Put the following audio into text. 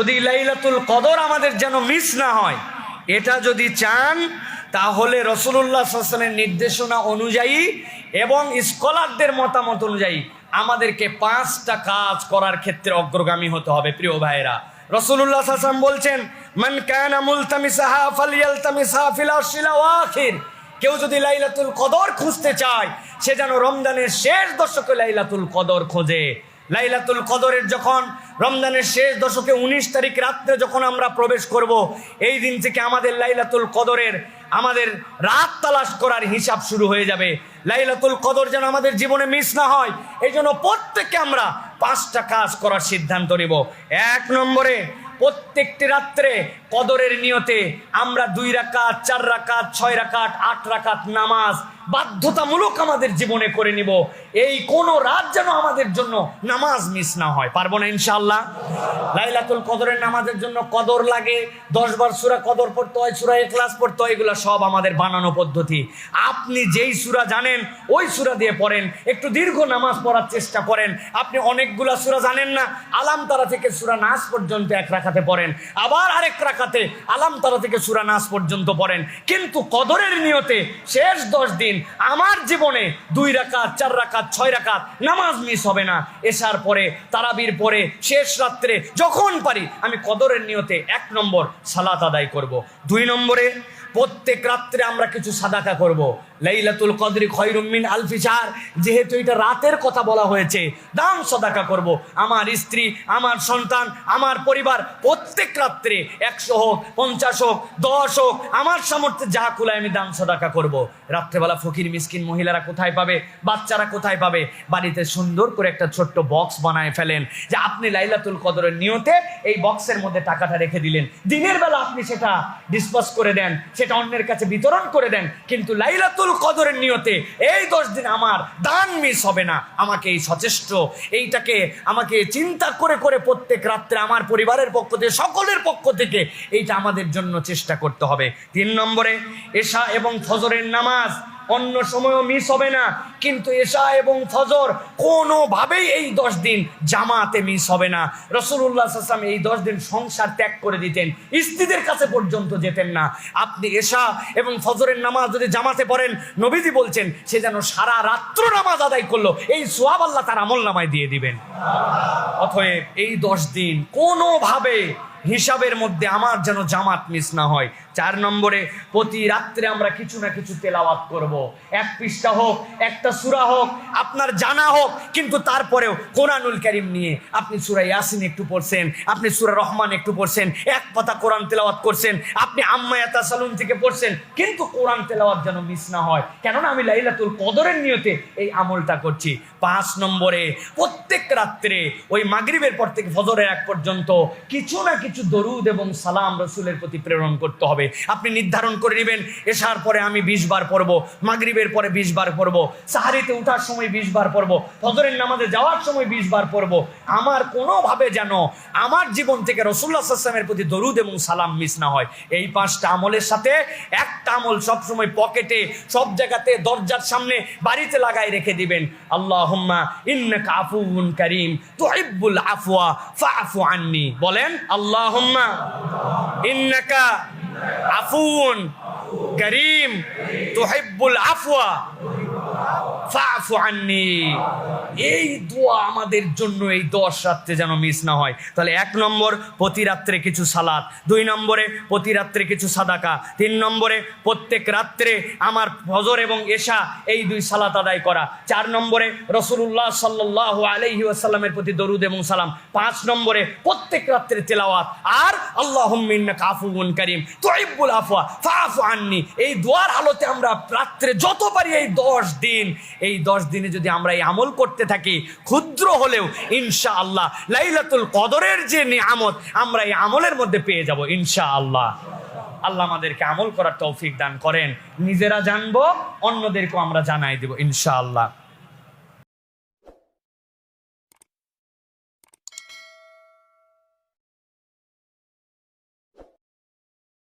যদি লাইলাতুল কদর আমাদের যেন মিস না হয়, এটা যদি চান, তাহলে রসুল্লাহ সাল্লামের নির্দেশনা অনুযায়ী এবং স্কলারদের মতামত অনুযায়ী আমাদেরকে পাঁচটা কাজ করার ক্ষেত্রে অগ্রগামী হতে হবে, প্রিয় ভাইরা রসুল্লাহ সাল্লাম বলছেন, মান কানা কেউ যদি লাইলাতুল কদর খুঁজতে চায়, সে যেন রমজানের শেষ দশকে লাইলাতুল কদর খোঁজে। লাইলাতুল কদরের যখন রমজানের শেষ দশকে উনিশ তারিখ রাত্রে যখন আমরা প্রবেশ করব, এই দিন থেকে আমাদের লাইলাতুল কদরের, আমাদের রাত তালাশ করার হিসাব শুরু হয়ে যাবে। লাইলাতুল কদর যেন আমাদের জীবনে মিস না হয়, এই জন্য প্রত্যেককে আমরা পাঁচটা কাজ করার সিদ্ধান্ত নিব। এক নম্বরে, প্রত্যেকটি রাত্রে কদরের নিয়তে আমরা দুই রাকাত, চার রাকাত, ছয় রাকাত, আট রাকাত নামাজ বাধ্যতামূলক আমাদের জীবনে করে নিব। এই কোন রাত যেন আমাদের জন্য নামাজ মিস না হয়। পারব না ইনশাআল্লাহ? লাইলাতুল কদরের নামাজের জন্য কদর লাগে, দশ বার সুরা কদর পড়তে হয়, সুরা এখলাস পড়তে হয়, এগুলো সব আমাদের বানানো পদ্ধতি। আপনি যেই সুরা জানেন, ওই সুরা দিয়ে পড়েন, একটু দীর্ঘ নামাজ পড়ার চেষ্টা করেন। আপনি অনেকগুলা সুরা জানেন না আলাম তারা থেকে সুরা নাস পর্যন্ত এক রাখাতে পড়েন। আবার আরেক রাখাতে আলাম তারা থেকে সুরা নাস পর্যন্ত পড়েন। কিন্তু কদরের নিয়তে শেষ দশ দিন আমার জীবনে দুই রাকাত, চার রাকাত, ছয় রাকাত নামাজ মিস হবে না। এসার পরে, তারাবির পরে, শেষ রাত্রে যখন পারি আমি কদরের নিয়তে এক নম্বর সালাত আদায় করব। দুই নম্বরে প্রত্যেক রাত্রে আমরা কিছু সাদাকা করব। লাইলাতুল কদরি খয়রুমিন আলফিসার যেহেতু এটা রাতের কথা বলা হয়েছে দান সদাকা করব। আমার স্ত্রী, আমার সন্তান, আমার পরিবার প্রত্যেক রাত্রে একশো হোক, পঞ্চাশ হোক, দশ হোক, আমার সামর্থ্যে যা কুলায় আমি দান সদাকা করব। রাত্রেবেলা ফকির, মিসকিন মহিলারা কোথায় পাবে, বাচ্চারা কোথায় পাবে বাড়িতে সুন্দর করে একটা ছোট্ট বক্স বানায় ফেলেন, যে আপনি লাইলাতুল কদরের নিয়তে এই বক্সের মধ্যে টাকাটা রেখে দিলেন দিনের বেলা আপনি সেটা ডিসপাস করে দেন সেটা অন্যের কাছে বিতরণ করে দেন, কিন্তু লাইলাতুল কদরের নিয়তে এই দশ দিন আমার দান মিস হবে না। আমাকে এই সচেষ্ট, এইটাকে আমাকে চিন্তা করে করে প্রত্যেক রাত্রে আমার পরিবারের পক্ষ থেকে, সকলের পক্ষ থেকে এইটা আমাদের জন্য চেষ্টা করতে হবে। তিন নম্বরে এশা এবং ফজরের নামাজ অন্য সময়ও মিস হবে না। কিন্তু এশা এবং ফজর কোনোভাবেই এই দশ দিন জামাতে মিস হবে না। রসুল্লাহ আসলাম এই দশ দিন সংসার ত্যাগ করে দিতেন। স্ত্রীদের কাছে পর্যন্ত যেতেন না। আপনি এশা এবং ফজরের নামাজ যদি জামাতে পড়েন, নবীজি বলছেন, সে যেন সারা রাত্র নামাজ আদায় করল। এই সোয়াব আল্লাহ তার আমল নামায় দিয়ে দিবেন। অতএব এই দশ দিন কোনোভাবে হিসাবের মধ্যে আমার যেন জামাত মিস না হয়। চার নম্বরে, প্রতি রাত্রে আমরা কিছু না কিছু তেলাওয়াত করব। এক পৃষ্ঠা হোক, একটা সুরা হোক, আপনার জানা হোক, কিন্তু তারপরেও কোরআনুল করিম নিয়ে আপনি সুরা ইয়াসিন একটু পড়ছেন, আপনি সুরা রহমান একটু পড়ছেন, এক পাতা কোরআন তেলাওয়াত করছেন, আপনি আম্মায়াতা সালুন থেকে পড়ছেন, কিন্তু কোরআন তেলাওয়াত যেন মিস না হয়। কেননা আমি লাইলাতুল কদরের নিয়তে এই আমলটা করছি। পাঁচ নম্বরে, প্রত্যেক রাত্রে ওই মাগরিবের পর থেকে ফজরের এক পর্যন্ত কিছু না কিছু দরুদ এবং সালাম রসুলের প্রতি প্রেরণ করতে হবে। আপনি নির্ধারণ করে নেবেন এসার পরে আমি বিশ বার পড়ব, মাগরিবের পরে বিশ বার পড়ব, সাহারিতে উঠার সময় বিশ বার পড়ব, ফজরের নামাজে যাওয়ার সময় বিশ বার পড়ব। আমার কোনোভাবে যেন আমার জীবন থেকে রসুল্লাহ আসলামের প্রতি দরুদ এবং সালাম মিস না হয়। এই পাঁচটা আমলের সাথে একটা আমল সবসময় পকেটে, সব জায়গাতে, দরজার সামনে, বাড়িতে লাগাই রেখে দিবেন। আল্লাহ ইন্নাকা আফুন করিম, তুহিব্বুল আফওয়া ফাফু আন্নি। বলেন আল্লাহুম্মা ইন্নাকা আফুন করিম তুহিব্বুল আফওয়া ফাফু আন্নি এই দোয়া আমাদের জন্য এই দশ রাত্রে যেন মিস না হয়। তাহলে এক নম্বর, প্রতি রাত্রে কিছু সালাত। দুই নম্বরে, প্রতি রাত্রে কিছু সাদাকা। তিন নম্বরে, প্রত্যেক রাত্রে আমার ফজর এবং এশা, এই দুই সালাত আদায় করা। চার নম্বরে রসুল্লাহ সাল্লাহ আলহি আসাল্লামের প্রতি দরুদ এবং সালাম। পাঁচ নম্বরে, প্রত্যেক রাত্রে তেলাওয়াত। আর আল্লাহ কাফুন করিম। আফওয়া ফাফু আননি। এই দোয়ার হালতে আমরা রাত্রে যত পারি এই দশ দিন, এই দশ দিনে যদি আমরা এই আমল করতে থাকি, ক্ষুদ্র হলেও ইনশা আল্লাহ লাইলাতুল কদরের যে নিয়ামত, আমরা এই আমলের মধ্যে পেয়ে যাব ইনশা আল্লাহ আল্লাহ আমাদেরকে আমল করার তৌফিক দান করেন। নিজেরা জানব, অন্যদেরকেও আমরা জানাই দেব ইনশা আল্লাহ